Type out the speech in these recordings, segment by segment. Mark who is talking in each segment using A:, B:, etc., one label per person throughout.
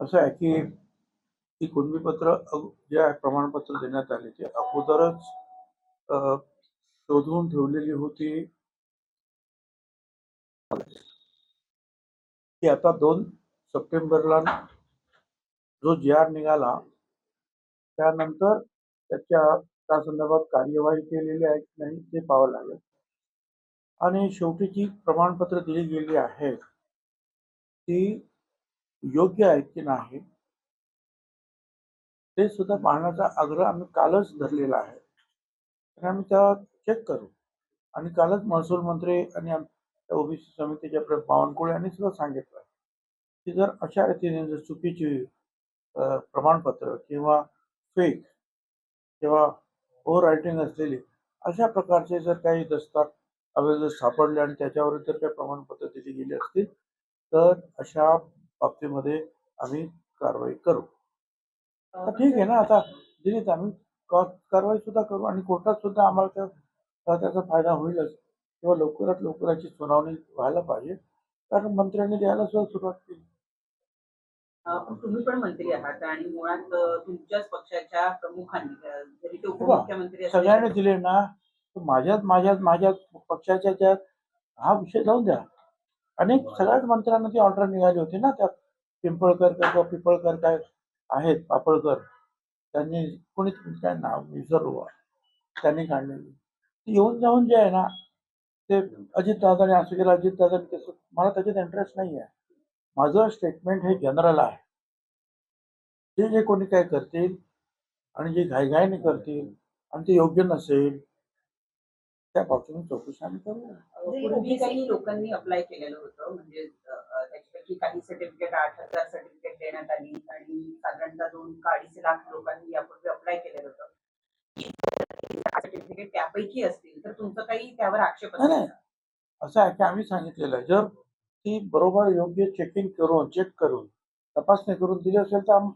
A: असं आहे की ती कुणबीपत्र अग- जे आहे प्रमाणपत्र देण्यात आले ते अगोदरच अ, शोधून ठेवलेली होती. की आता दोन सप्टेंबरला जो जी आर निघाला त्यानंतर त्याच्या त्या संदर्भात कार्यवाही केलेली आहे की नाही ते पाहावं लागेल. आणि शेवटी जी प्रमाणपत्र दिली गेली आहेत ती योग्य आहेत की नाही ते सुद्धा पाहण्याचा आग्रह आम्ही कालच धरलेला आहे. तर आम्ही त्या चेक करू. आणि कालच महसूल मंत्री आणि ओबीसी समितीच्या प्र- बावनकुळे यांनी सुद्धा सांगितलं की जर अशा रीतीने जर चुकीची प्रमाणपत्र किंवा फेक किंवा ओव्हर रायटिंग असलेली अशा प्रकारचे जर काही दस्तावेज जर सापडले आणि त्याच्यावर जर काही प्रमाणपत्र दिली गेली असतील तर अशा बाबतीमध्ये आम्ही कारवाई करू. तर ठीक आहे ना आता दिलीत आम्ही कारवाई सुद्धा करू आणि कोर्टात सुद्धा आम्हाला त्या त्या- त्याचा फायदा होईलच. किंवा लवकरात लवकराची सुनावणी व्हायला पाहिजे. कारण मंत्र्यांनी द्यायला सुद्धा सुरुवात केली.
B: तुम्ही पण मंत्री आहात आणि मुळात तुमच्याच पक्षाच्या प्रमुखांनी जरी ते
A: हो.
B: उपमुख्यमंत्री
A: सगळ्यांनी दिले ना तर माझ्यात माझ्यात माझ्या पक्षाच्या हा विषय जाऊन द्या. अनेक सगळ्याच मंत्र्यांना ती ऑर्डर निघाली होती ना त्या पिंपळकर किंवा पिंपळकर काय आहेत पापळकर त्यांनी कोणी काय नाव विसरलो त्यांनी काढलेली. ती येऊन जाऊन जे आहे ना ते अजित दादाने असं केलं अजित दादाने तसं मला त्याच्यात इंटरेस्ट नाही आहे. माझं स्टेटमेंट हे जनरल आहे. ते जे कोणी काय करतील आणि जे घाईघाईने करतील आणि ते योग्य नसेल त्या बाबतीत चौकशी आम्ही करू.
B: पूर्वी काही लोकांनी अप्लाय केलेलं होतं. म्हणजे त्याच्यापैकी काही सर्टिफिकेट आठ हजार सर्टिफिकेट देण्यात आली आणि साधारणतः दोन अडीच लाख लोकांनी यापूर्वी अप्लाय केलेलं होतं. सर्टिफिकेट त्यापैकी असतील तर तुमचं काही त्यावर आक्षेप
A: नाही. असं आहे की आम्ही सांगितलेलं जर ती बरोबर योग्य चेकिंग करून चेक करून तपासणी करून दिली असेल तर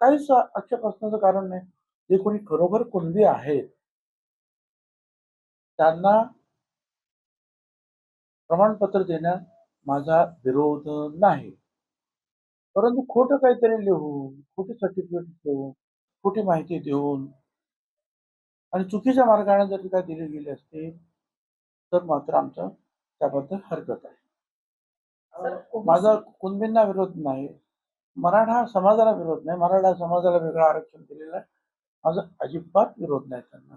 A: काहीच आक्षेप असण्याचं कारण नाही. जे कोणी खरोखर कुणबी आहेत त्यांना प्रमाणपत्र देण्यात माझा विरोध नाही. परंतु खोटं काहीतरी लिहून खोटी सर्टिफिकेट देऊन खोटी माहिती देऊन आणि चुकीच्या मार्गाने जर काय दिली गेली असती तर मात्र आमचं त्याबद्दल हरकत आहे. माझा कुणबींना विरोध नाही मराठा समाजाला विरोध नाही. मराठा समाजाला वेगळं आरक्षण दिलेलं आहे. माझा अजिबात विरोध नाही त्यांना.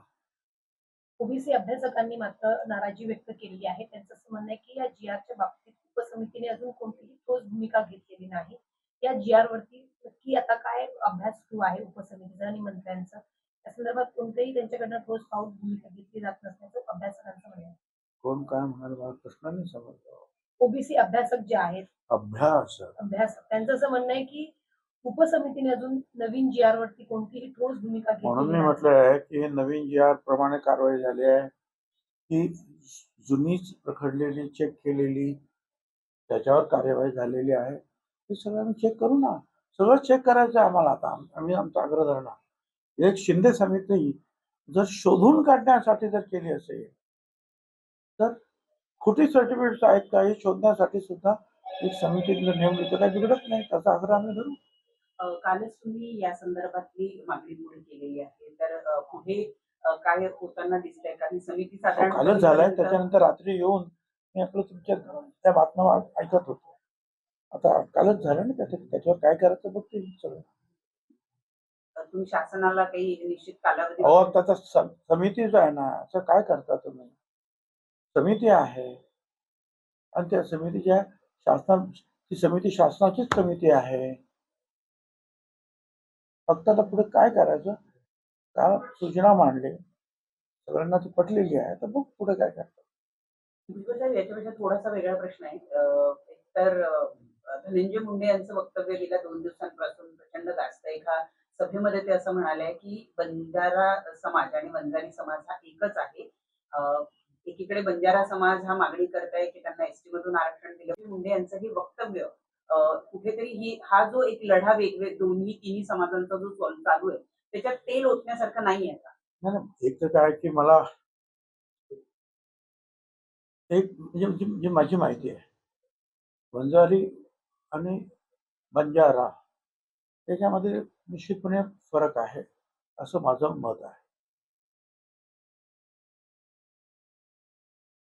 C: ओबीसी अभ्यासकांनी मात्र नाराजी व्यक्त केलेली आहे. त्यांचं असं म्हणणं आहे की या जी आरच्या बाबतीत उपसमितीने अजून कोणतीही ठोस भूमिका घेतलेली नाही. या जी आर वरती नक्की आता काय अभ्यास सुरू आहे उपसमितीचा आणि मंत्र्यांचा? या संदर्भात कोणतेही त्यांच्याकडनं ठोस पाऊल भूमिका घेतली जात नसल्याचं अभ्यासकांचं म्हणणं आहे.
A: कोण काय म्हणाल मला प्रश्न नाही समजला.
C: ओबीसी अभ्यासक जे आहेत
A: अभ्यास
C: अभ्यासक. त्यांचं असं म्हणणं आहे की उपसमितीने अजून नवीन जी आर वरती कोणतीही ठोस भूमिका
A: म्हणून मी म्हटलं आहे की हे नवीन जी आर प्रमाणे कारवाई झाली आहे. की जुनीच रखडलेली चेक केलेली त्याच्यावर कार्यवाही झालेली आहे. ते सगळं आम्ही चेक करू ना. सगळं चेक करायचं आम्हाला आता. आम्ही आमचा आग्रह धरणार. एक शिंदे समिती जर शोधून काढण्यासाठी जर केली असेल तर खोटी सर्टिफिकेट आहेत का हे शोधण्यासाठी सुद्धा एक समिती नेमली तर काही बिघडत नाही. त्याचा आग्रह आम्ही धरू.
B: कालच तुम्ही या संदर्भातली मागणी पुढे केलेली आहे. तर पुढे काय होताना दिसतंय का? ही समिती
A: अहो,
B: साधारण
A: कालच झालाय. त्याच्यानंतर रात्री येऊन मी आपलं तुमच्या त्या बातम्या ऐकत होतो. आता कालच झालं ना त्याच्या त्याच्यावर काय करायचं बघते सगळं.
B: तुम्ही शासनाला काही निश्चित कालावधी
A: अहो त्याचा स- समितीच आहे ना. असं काय करता तुम्ही? समिती आहे. आणि त्या समितीच्या शासना ती समिती शासनाचीच समिती आहे. फक्त आता पुढे काय करायचं? का सूचना मांडली? सगळ्यांना ती पटलेली आहे तर मग पुढे काय करतात.
B: याच्यापेक्षा थोडासा वेगळा प्रश्न आहे. तर धनंजय मुंडे यांचं वक्तव्य गेल्या दोन दिवसांपासून प्रचंड गाजत एका सभेमध्ये ते असं म्हणाले की बंजारा समाज आणि बंजारी समाज हा एकच आहे. एकीकडे बंजारा समाज हा मागणी करताय की त्यांना एसटी मधून आरक्षण दिलं. मुंडे यांचं हे वक्तव्य कुठेतरी ही हा जो एक लढा वेगवेग दोन्ही तिन्ही समाजांचा जो चालू आहे त्याच्यात तेल ओतण्यासारखं नाही आहे का
A: एक तर काय की मला एक म्हणजे जी माझी माहिती आहे. बंजारी आणि बंजारा त्याच्यामध्ये निश्चितपणे फरक आहे असं माझं मत आहे.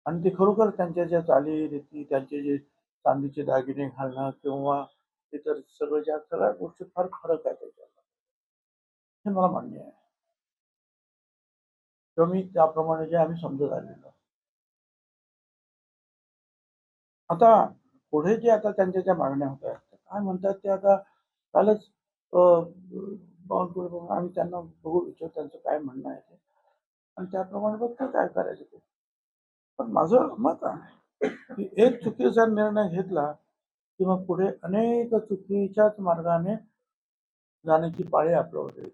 A: आणि ते खरोखर त्यांच्या ज्या चालीरीती त्यांचे जे चांदीचे दागिने घालणं किंवा इतर सगळं ज्या सगळ्या गोष्टी फार फरक आहे त्याच्यात हे मला मान्य आहे. किंवा मी त्याप्रमाणे जे आम्ही समजत आलेलो आता पुढे जे आता त्यांच्या ज्या मागण्या होत्या काय म्हणतात ते आता कालच बघून आम्ही त्यांना बघू विचार त्यांचं काय म्हणणं आहे ते. आणि त्याप्रमाणे बघतो काय करायचं ते. पण माझं मत आहे की एक चुकीचा निर्णय घेतला की मग पुढे अनेक चुकीच्याच मार्गाने जाण्याची पाळी आपल्यावर येईल.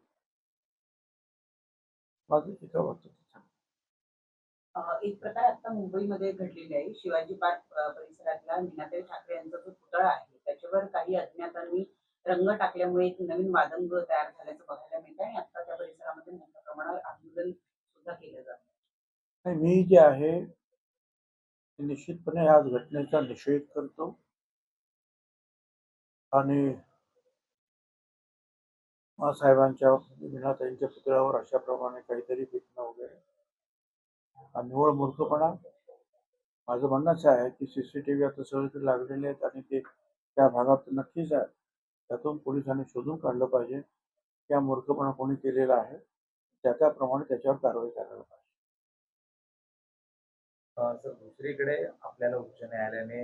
A: माझं एका
B: एक प्रकार आता मुंबईमध्ये घडलेली आहे. शिवाजी पार्क परिसरातला मीनाताई ठाकरे यांचा जो पुतळा आहे त्याच्यावर काही अज्ञातांनी रंग टाकल्यामुळे एक नवीन वादंग तयार झाल्याचं बघायला मिळतं आणि आता त्या परिसरामध्ये मोठ्या प्रमाणावर आंदोलन सुद्धा केलं जातं.
A: मी जे आहे निश्चितपणे आज घटनेचा निषेध करतो. आणि साहेबांच्या विनाताईंच्या पुतळ्यावर अशाप्रमाणे काहीतरी फेकणं वगैरे. हा निव्वळ मूर्खपणा. माझं म्हणणं असं आहे की सीसीटीव्ही आता सगळीकडे लागलेले आहेत आणि ते त्या भागात नक्कीच आहे. त्यातून पोलिसांनी शोधून काढलं पाहिजे. त्या मूर्खपणा कोणी केलेला आहे. त्या त्याप्रमाणे त्याच्यावर कारवाई करायला पाहिजे.
D: सर दुसरीकडे आपल्याला उच्च न्यायालयाने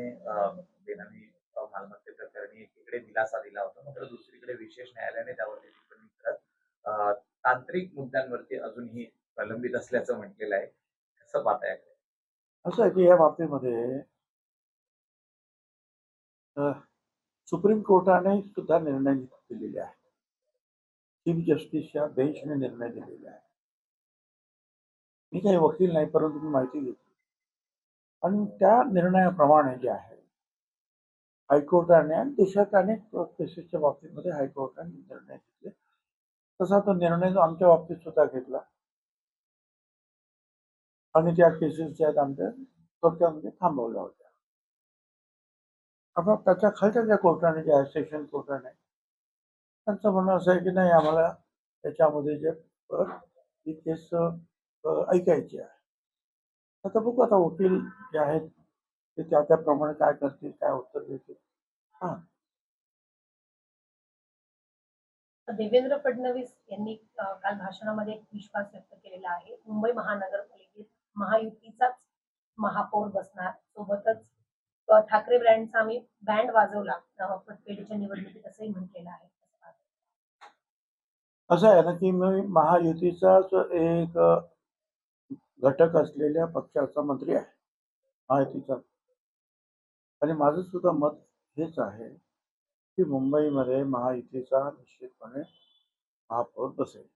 D: बेनामी मालमत्ते प्रकरणी एकीकडे दिलासा दिला होता. मात्र दुसरीकडे विशेष न्यायालयाने त्यावरती टिप्पणी करत तांत्रिक मुद्द्यांवरती अजूनही प्रलंबित असल्याचं म्हटलेलं आहे. कसं पाहता याकडे?
A: असं आहे की या बाबतीमध्ये सुप्रीम कोर्टाने सुद्धा निर्णय दिलेले आहे चीफ जस्टिसच्या बेंचने निर्णय दिलेले आहे मी काही वकील नाही परंतु मी माहिती घेतो. आणि त्या निर्णयाप्रमाणे जे आहे हायकोर्टाने आणि देशात अनेक केसेसच्या बाबतीमध्ये हायकोर्टाने निर्णय घेतले. तसा तो निर्णय जो आमच्या बाबतीत सुद्धा घेतला. आणि त्या केसेस ज्या आहेत आमच्या थोडक्यामध्ये थांबवल्या होत्या. आता त्याच्या खालच्या ज्या कोर्टाने जे आहे सेशन कोर्टाने त्यांचं म्हणणं असं आहे की नाही आम्हाला त्याच्यामध्ये जे परत ही केस ऐकायची आहे. आता बघू आता वकील जे आहेत ते त्या त्याप्रमाणे काय करतील काय उत्तर देतील. हा.
C: देवेंद्र फडणवीस यांनी काल भाषणामध्ये एक विश्वास व्यक्त केलेला आहे. मुंबई महानगरपालिकेत महायुतीचाच महापौर बसणार. सोबतच ठाकरे ब्रँडचा आम्ही बँड वाजवला अ, पेढीच्या निवडणुकीत असंही म्हटलेलं आहे.
A: असं आहे ना की मी महायुतीचाच एक घटक असलेल्या पक्षाचा मंत्री आहे. माहितीचा आणि माझं सुद्धा मत हेच आहे की मुंबईमध्ये महायुतीचा निश्चितपणे महापौर बसेल.